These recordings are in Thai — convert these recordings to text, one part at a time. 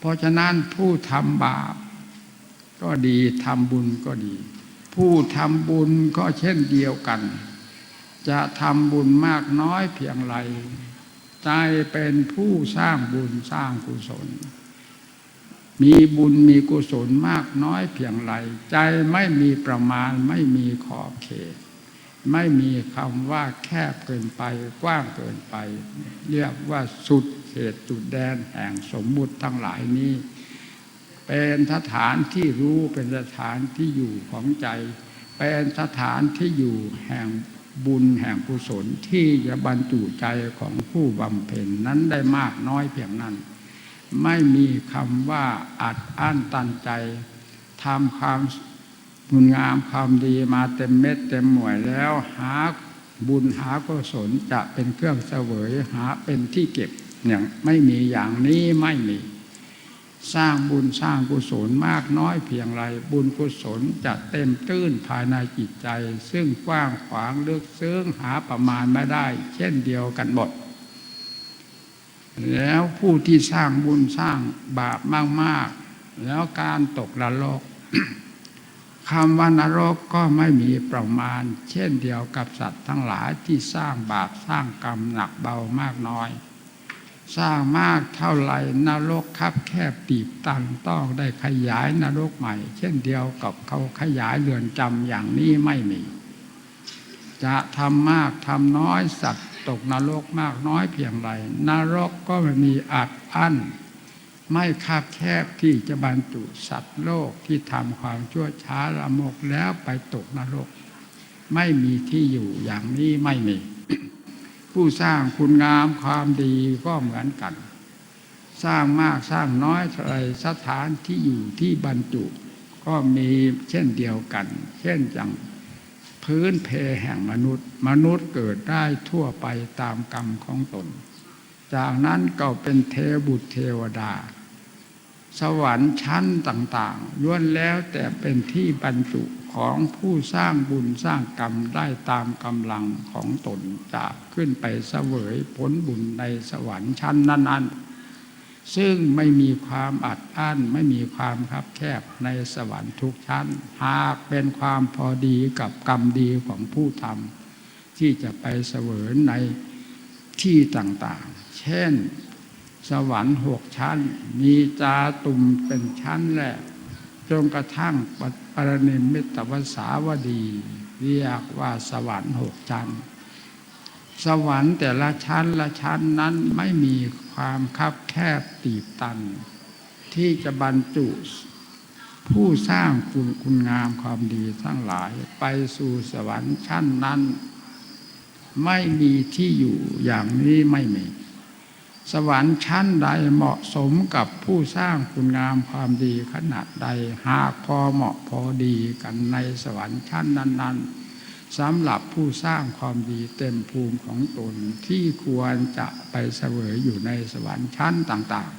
เพราะฉะนั้นผู้ทำบาปก็ดีทำบุญก็ดี ผู้ทำบุญก็เช่นเดียวกัน จะทำบุญมากน้อยเพียงไรใจเป็นผู้สร้างบุญสร้างกุศล มีบุญมีกุศลมากน้อยเพียงไรใจไม่มีประมาณไม่มีขอบเขต ไม่มีคำว่าแคบเกินไปกว้างเกินไป เรียกว่าสุด เขตจุดแดนแห่งสมมุติทั้งหลายนี้ เป็นสถานที่รู้เป็นสถานที่อยู่ของใจ เป็นสถานที่อยู่แห่งบุญแห่งกุศลที่จะบรรจุใจของผู้บำเพ็ญนั้นได้มากน้อยเพียงนั้น ไม่มีคำว่าอัดอั้นตันใจทำความบุญงามความดีมาเต็มเม็ดเต็มหน่วยแล้วหาบุญหากุศลจะเป็นเครื่องเสวยหาเป็นที่เก็บ อย่างไม่มีอย่างนี้ไม่มี สร้างบุญสร้างกุศลมากน้อยเพียงไร บุญกุศลจะเต็มตื้นภายในจิตใจ ซึ่งกว้างขวางลึกซึ้งหาประมาณไม่ได้ เช่นเดียวกันหมดแล้วผู้ที่สร้างบุญสร้างบาปมาก ๆ แล้วการตกนรกคำว่านรกก็ไม่มีประมาณ เช่นเดียวกับสัตว์ทั้งหลายที่สร้างบาปสร้างกรรมหนักเบามากน้อย สร้างมากเท่าไหร่นรกคับแคบตีบตันต้องได้ขยายนรกใหม่ เช่นเดียวกับเขาขยายเรือนจำอย่างนี้ไม่มี จะทำมากทำน้อยสัตว์ตกนรกมากน้อยเพียงไรนรกก็ไม่มีอัดอั้นไม่คาบแคบที่จะบรรจุสัตว์โลกที่ทำความชั่วช้าละมกแล้วไปตกนรก ไม่มีที่อยู่อย่างนี้ไม่มี ผู้สร้างคุณงามความดีก็เหมือนกัน สร้างมากสร้างน้อยอะไรสถานที่อยู่ที่บรรจุ ก็มีเช่นเดียวกัน เช่นจังพื้นเพแห่งมนุษย์ มนุษย์เกิดได้ทั่วไปตามกรรมของตน จากนั้นก็เป็นเทบุตรเทวดา สวรรค์ชั้นต่างๆล้วนแล้วแต่เป็นที่บรรจุ ของผู้สร้างบุญสร้างกรรมได้ตามกำลังของตนจะขึ้นไปเสวยผลบุญในสวรรค์ชั้นนั้น ๆ ซึ่งไม่มีความอัดอั้นไม่มีความคับแคบในสวรรค์ทุกชั้น หากเป็นความพอดีกับกรรมดีของผู้ทำที่จะไปเสวยในที่ต่างๆ เช่น สวรรค์หกชั้น มีจาตุมเป็นชั้นแรก จนกระทั่งปรณิมิตวสาวดี เรียกว่าสวรรค์หกชั้น สวรรค์แต่ละชั้นละชั้นนั้นไม่มีความคับแคบตีบตัน ที่จะบรรจุผู้สร้างคุณคุณงามความดีทั้งหลายไปสู่สวรรค์ชั้นนั้น ไม่มีที่อยู่อย่างนี้ไม่มี สวรรค์ชั้นใดเหมาะสมกับผู้สร้างคุณงามความดีขนาดใด หากพอเหมาะพอดีกันในสวรรค์ชั้นนั้น ๆสำหรับผู้สร้างความดีเต็มภูมิของตนที่ควรจะไปเสวยอยู่ในสวรรค์ชั้นต่าง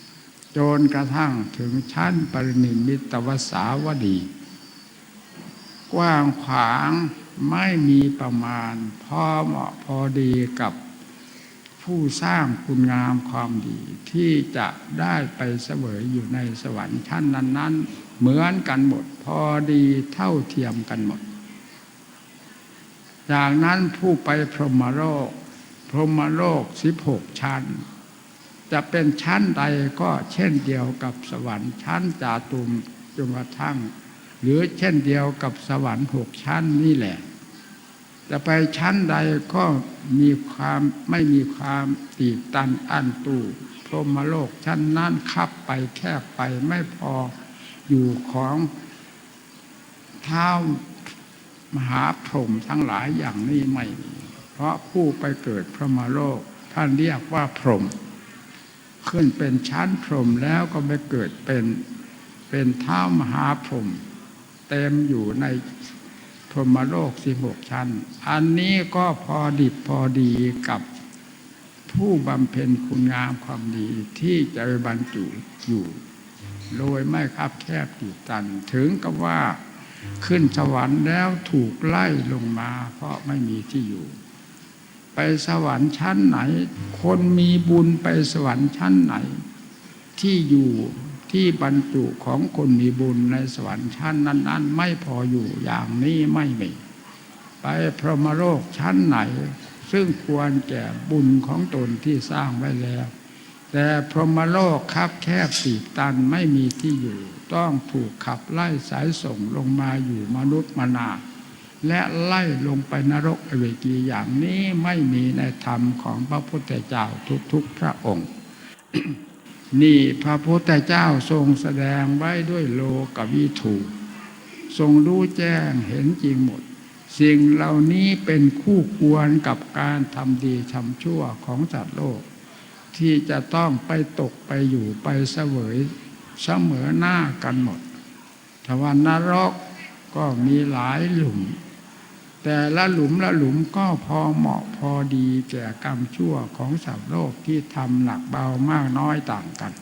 ๆ จนกระทั่งถึงชั้นปรินิมิตวสาวดี กว้างขวางไม่มีประมาณ พอเหมาะพอดีกับ ผู้สร้างคุณงามความดี ที่จะได้ไปเสวยอยู่ในสวรรค์ชั้นนั้น ๆ เหมือนกันหมดพอดีเท่าเทียมกันหมด จากนั้นผู้ไปพรหมโลก พรหมโลกสิบหกชั้น จะเป็นชั้นใดก็เช่นเดียวกับสวรรค์ชั้นจาตุมจนกระทั่ง หรือเช่นเดียวกับสวรรค์หกชั้นนี่แหละ จะไปชั้นใดก็มีความไม่มีความตีบตันอันตูพรหมโลกชั้นนั้นคับไปแคบไปไม่พออยู่ของเท้ามหาพรหมทั้งหลายอย่างนี้ไม่มีเพราะผู้ไปเกิดพรหมโลก ท่านเรียกว่าพรหมขึ้นเป็นชั้นพรหมแล้วก็ไปเกิดเป็นเป็นเท้ามหาพรหมเต็มอยู่ใน พรหมโลกสิบหกชั้น อันนี้ก็พอดิบพอดีกับผู้บำเพ็ญคุณงามความดีที่จะบรรจุอยู่ โดยไม่คับแคบติดตัน ถึงกับว่าขึ้นสวรรค์แล้วถูกไล่ลงมา เพราะไม่มีที่อยู่ ไปสวรรค์ชั้นไหน คนมีบุญไปสวรรค์ชั้นไหนทที่อยู่ ที่บรรจุของคนมีบุญในสวรรค์ชั้นนั้น ๆ ไม่พออยู่อย่างนี้ไม่มี ไปพรหมโลกชั้นไหน ซึ่งควรแก่บุญของตนที่สร้างไว้แล้ว แต่พรหมโลกคับแคบตีบตันไม่มีที่อยู่ ต้องถูกขับไล่สายส่งลงมาอยู่มนุษย์มนา และไล่ลงไปนรกอเวกีอย่างนี้ไม่มีในธรรมของพระพุทธเจ้าทุกๆพระองค์ นี่พระพุทธเจ้าทรงแสดงไว้ด้วยโลกวิถูทรงรู้แจ้งเห็นจริงหมด สิ่งเหล่านี้เป็นคู่ควรกับการทำดีทำชั่วของสัตว์โลก ที่จะต้องไปตกไปอยู่ไปเสวยเสมอหน้ากันหมดทวารนรกก็มีหลายหลุม แต่ละหลุมละหลุมก็พอเหมาะพอดีแก่กรรมชั่วของสัตว์โลกที่ทำหนักเบามากน้อยต่างกัน